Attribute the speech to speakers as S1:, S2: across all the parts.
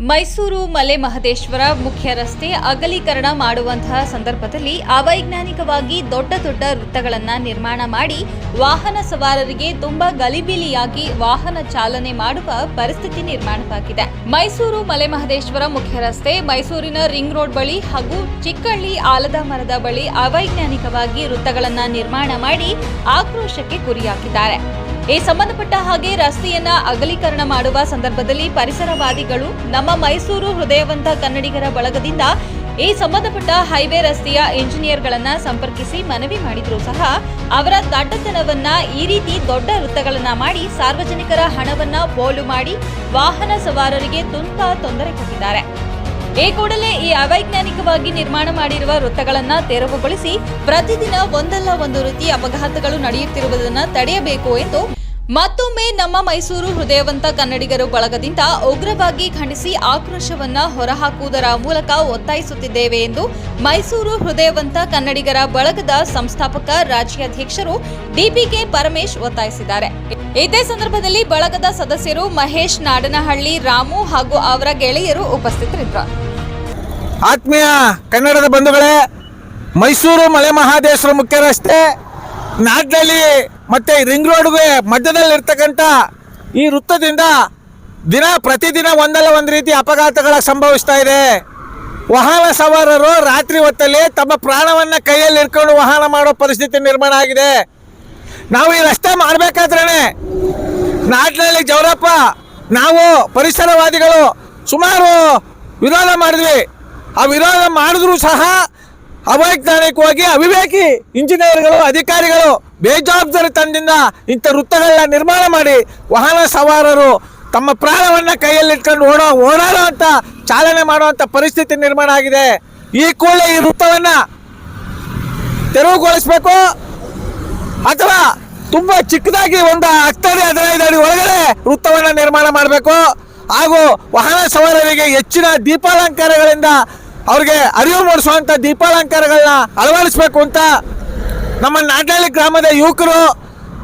S1: ಮೈಸೂರು ಮಲೆ ಮಹದೇಶ್ವರ ಮುಖ್ಯ ರಸ್ತೆ ಅಗಲೀಕರಣ ಮಾಡುವಂತಹ ಸಂದರ್ಭದಲ್ಲಿ ಅವೈಜ್ಞಾನಿಕವಾಗಿ ದೊಡ್ಡ ದೊಡ್ಡ ವೃತ್ತಗಳನ್ನು ನಿರ್ಮಾಣ ಮಾಡಿ ವಾಹನ ಸವಾರರಿಗೆ ತುಂಬಾ ಗಲಿಬಿಲಿಯಾಗಿ ವಾಹನ ಚಾಲನೆ ಮಾಡುವ ಪರಿಸ್ಥಿತಿ ನಿರ್ಮಾಣವಾಗಿದೆ ಮೈಸೂರು ಮಲೆ ಮಹದೇಶ್ವರ ಮುಖ್ಯ ರಸ್ತೆ ಮೈಸೂರಿನ ರಿಂಗ್ ರೋಡ್ ಬಳಿ ಹಾಗೂ ಚಿಕ್ಕಳ್ಳಿ ಆಲದ ಮರದ ಬಳಿ ಅವೈಜ್ಞಾನಿಕವಾಗಿ ವೃತ್ತಗಳನ್ನು ನಿರ್ಮಾಣ ಮಾಡಿ ಆಕ್ರೋಶಕ್ಕೆ ಗುರಿಯಾಗಿದ್ದಾರೆ ಈ ಸಂಬಂಧಪಟ್ಟ ಹಾಗೆ ರಸ್ತೆಯನ್ನ ಅಗಲೀಕರಣ ಮಾಡುವ ಸಂದರ್ಭದಲ್ಲಿ ಪರಿಸರವಾದಿಗಳು ನಮ್ಮ ಮೈಸೂರು ಹೃದಯವಂತ ಕನ್ನಡಿಗರ ಬಳಗದಿಂದ ಈ ಸಂಬಂಧಪಟ್ಟ ಹೈವೇ ರಸ್ತೆಯ ಇಂಜಿನಿಯರ್ಗಳನ್ನ ಸಂಪರ್ಕಿಸಿ ಮನವಿ ಮಾಡಿದರೂ ಸಹ ಅವರ ದಡ್ಡತನವನ್ನ ಈ ರೀತಿ ದೊಡ್ಡ ವೃತ್ತಗಳನ್ನ ಮಾಡಿ ಸಾರ್ವಜನಿಕರ ಹಣವನ್ನ ಪೋಲು ಮಾಡಿ ವಾಹನ ಸವಾರರಿಗೆ ತುಂಬಾ ತೊಂದರೆ ಕೊಟ್ಟಿದ್ದಾರೆ. ಈ ಕೂಡಲೇ ಈ ಅವೈಜ್ಞಾನಿಕವಾಗಿ ನಿರ್ಮಾಣ ಮಾಡಿರುವ ವೃತ್ತಗಳನ್ನ ತೆರವುಗೊಳಿಸಿ ಪ್ರತಿದಿನ ಒಂದಲ್ಲ ಒಂದು ರೀತಿ ಅಪಘಾತಗಳು ನಡೆಯುತ್ತಿರುವುದನ್ನು ತಡೆಯಬೇಕು ಎಂದು ಮತ್ತೊಮ್ಮೆ ನಮ್ಮ ಮೈಸೂರು ಹೃದಯವಂತ ಕನ್ನಡಿಗರು ಬಳಗದಿಂದ ಉಗ್ರವಾಗಿ ಖಂಡಿಸಿ ಆಕ್ರೋಶವನ್ನ ಹೊರಹಾಕುವುದರ ಮೂಲಕ ಒತ್ತಾಯಿಸುತ್ತಿದ್ದೇವೆ ಎಂದು ಮೈಸೂರು ಹೃದಯವಂತ ಕನ್ನಡಿಗರ ಬಳಗದ ಸಂಸ್ಥಾಪಕ ರಾಜ್ಯಾಧ್ಯಕ್ಷರು ಡಿಪಿಕೆ ಪರಮೇಶ್ ಒತ್ತಾಯಿಸಿದ್ದಾರೆ. ಇದೇ ಸಂದರ್ಭದಲ್ಲಿ ಬಳಗದ ಸದಸ್ಯರು ಮಹೇಶ್ ನಾಡನಹಳ್ಳಿ, ರಾಮು ಹಾಗೂ ಅವರ ಗೆಳೆಯರು ಉಪಸ್ಥಿತರಿದ್ದರು.
S2: ಆತ್ಮೀಯ ಕನ್ನಡದ ಬಂಧುಗಳೇ, ಮೈಸೂರು ಮಲೆ ಮಹಾದೇಶ್ವರ ಮುಖ್ಯ ರಸ್ತೆ ನಾಡ್ನಳ್ಳಿ ಮತ್ತೆ ರಿಂಗ್ ರೋಡ್ಗೆ ಮಧ್ಯದಲ್ಲಿರ್ತಕ್ಕಂಥ ಈ ವೃತ್ತದಿಂದ ದಿನ ಪ್ರತಿದಿನ ಒಂದಲ್ಲ ಒಂದು ರೀತಿ ಅಪಘಾತಗಳ ಸಂಭವಿಸ್ತಾ ಇದೆ. ವಾಹನ ಸವಾರರು ರಾತ್ರಿ ಹೊತ್ತಲ್ಲಿ ತಮ್ಮ ಪ್ರಾಣವನ್ನು ಕೈಯಲ್ಲಿ ಇಟ್ಕೊಂಡು ವಾಹನ ಮಾಡೋ ಪರಿಸ್ಥಿತಿ ನಿರ್ಮಾಣ ಆಗಿದೆ. ನಾವು ಈ ರಸ್ತೆ ಮಾಡಬೇಕಾದ್ರೇ ನಾಟ್ನಲ್ಲಿ ಜವರಪ್ಪ ನಾವು ಪರಿಸರವಾದಿಗಳು ಸುಮಾರು ವಿರೋಧ ಮಾಡಿದ್ವಿ. ಆ ವಿರೋಧ ಮಾಡಿದ್ರೂ ಸಹ ಅವೈಜ್ಞಾನಿಕವಾಗಿ ಅವಿವೇಕಿ, ಇಂಜಿನಿಯರ್ಗಳು, ಅಧಿಕಾರಿಗಳು ಬೇಜವಾಬ್ದಾರಿ ತಂದಿಂದ ಇಂಥ ವೃತ್ತಗಳನ್ನ ನಿರ್ಮಾಣ ಮಾಡಿ ವಾಹನ ಸವಾರರು ತಮ್ಮ ಪ್ರಾಣವನ್ನ ಕೈಯಲ್ಲಿಟ್ಕೊಂಡು ಓಡೋ ಅಂತ ಚಾಲನೆ ಮಾಡುವಂತ ಪರಿಸ್ಥಿತಿ ನಿರ್ಮಾಣ ಆಗಿದೆ. ಈ ಕೂಡಲೇ ಈ ವೃತ್ತವನ್ನ ತೆರವುಗೊಳಿಸಬೇಕು. ಅಥವಾ ತುಂಬಾ ಚಿಕ್ಕದಾಗಿ ಒಂದು ಹತ್ತಡಿ, ಹದಿನೈದು ಅಡಿ ಒಳಗಡೆ ವೃತ್ತವನ್ನು ನಿರ್ಮಾಣ ಮಾಡಬೇಕು. ಹಾಗೂ ವಾಹನ ಸವಾರರಿಗೆ ಹೆಚ್ಚಿನ ದೀಪಾಲಂಕಾರಗಳಿಂದ ಅವ್ರಿಗೆ ಅರಿವು ಮೂಡಿಸುವಂಥ ದೀಪಾಲಂಕಾರಗಳನ್ನ ಅಳವಡಿಸಬೇಕು ಅಂತ ನಮ್ಮ ನಾಡಹಳ್ಳಿ ಗ್ರಾಮದ ಯುವಕರು,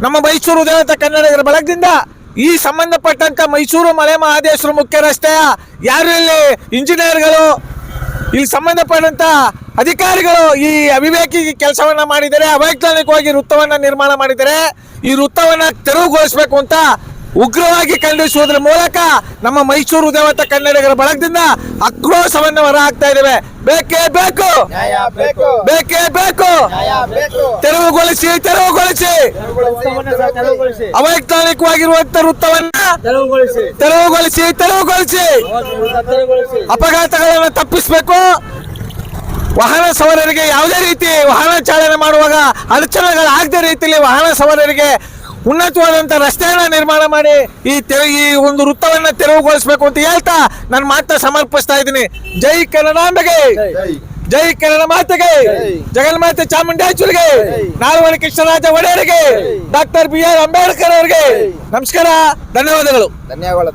S2: ನಮ್ಮ ಮೈಸೂರು ದೇವತ ಕನ್ನಡಿಗರ ಬಳಗದಿಂದ ಈ ಸಂಬಂಧಪಟ್ಟಂತ ಮೈಸೂರು ಮಲೆ ಮಹಾದೇಶ್ವರ ಮುಖ್ಯ ರಸ್ತೆಯ ಯಾರು ಇಲ್ಲಿ ಇಂಜಿನಿಯರ್ಗಳು, ಇಲ್ಲಿ ಸಂಬಂಧಪಟ್ಟಂತ ಅಧಿಕಾರಿಗಳು ಈ ಅವಿವೇಕಿ ಕೆಲಸವನ್ನ ಮಾಡಿದರೆ ಅವೈಜ್ಞಾನಿಕವಾಗಿ ವೃತ್ತವನ್ನ ನಿರ್ಮಾಣ ಮಾಡಿದರೆ ಈ ವೃತ್ತವನ್ನ ತೆರವುಗೊಳಿಸಬೇಕು ಅಂತ ಉಗ್ರವಾಗಿ ಖಂಡಿಸುವುದರ ಮೂಲಕ ನಮ್ಮ ಮೈಸೂರು ದೇವತ ಕನ್ನಡಿಗರ ಬಳಗದಿಂದ ಆಕ್ರೋಶವನ್ನು ಹೊರ ಹಾಕ್ತಾ ಇದ್ದೇವೆ. ಬೇಕೇ ಬೇಕು.
S3: ಬೇಕು.
S2: ಬೇಕೇ ತೆರವುಗೊಳಿಸಿ ತೆರವುಗೊಳಿಸಿ. ಅವೈಜ್ಞಾನಿಕವಾಗಿರುವಂತ ವೃತ್ತವನ್ನ
S3: ತೆರವುಗೊಳಿಸಿ.
S2: ತೆರವುಗೊಳಿಸಿ ತೆರವುಗೊಳಿಸಿ.
S3: ತೆರವುಗೊಳಿಸಿ.
S2: ಅಪಘಾತಗಳನ್ನು ತಪ್ಪಿಸಬೇಕು. ವಾಹನ ಸವಾರರಿಗೆ ಯಾವುದೇ ರೀತಿ ವಾಹನ ಚಾಲನೆ ಮಾಡುವಾಗ ಅಡಚಣೆಗಳಾಗದ ರೀತಿಯಲ್ಲಿ ವಾಹನ ಸವಾರರಿಗೆ ಉನ್ನತವಾದಂಥ ರಸ್ತೆಯನ್ನು ನಿರ್ಮಾಣ ಮಾಡಿ ಈ ತೆರ, ಈ ಒಂದು ವೃತ್ತವನ್ನ ತೆರವುಗೊಳಿಸಬೇಕು ಅಂತ ಹೇಳ್ತಾ ನನ್ನ ಮಾತ್ರ ಸಮರ್ಪಿಸ್ತಾ ಇದ್ದೀನಿ. ಜೈ ಕನ್ನಡಾಂಬೆಗೆ ಜೈ ಕನ್ನಡ ಮಾತೆಗೆ ಜಗನ್ಮಾತೆ ಚಾಮುಂಡೇಶ್ವರಿಗೆ. ನಾಲ್ವಡಿ ಕೃಷ್ಣರಾಜ ಒಡೆಯರಿಗೆ. ಡಾಕ್ಟರ್ ಬಿ ಆರ್ ಅಂಬೇಡ್ಕರ್ ಅವರಿಗೆ. ನಮಸ್ಕಾರ. ಧನ್ಯವಾದಗಳು.
S3: ಧನ್ಯವಾದ.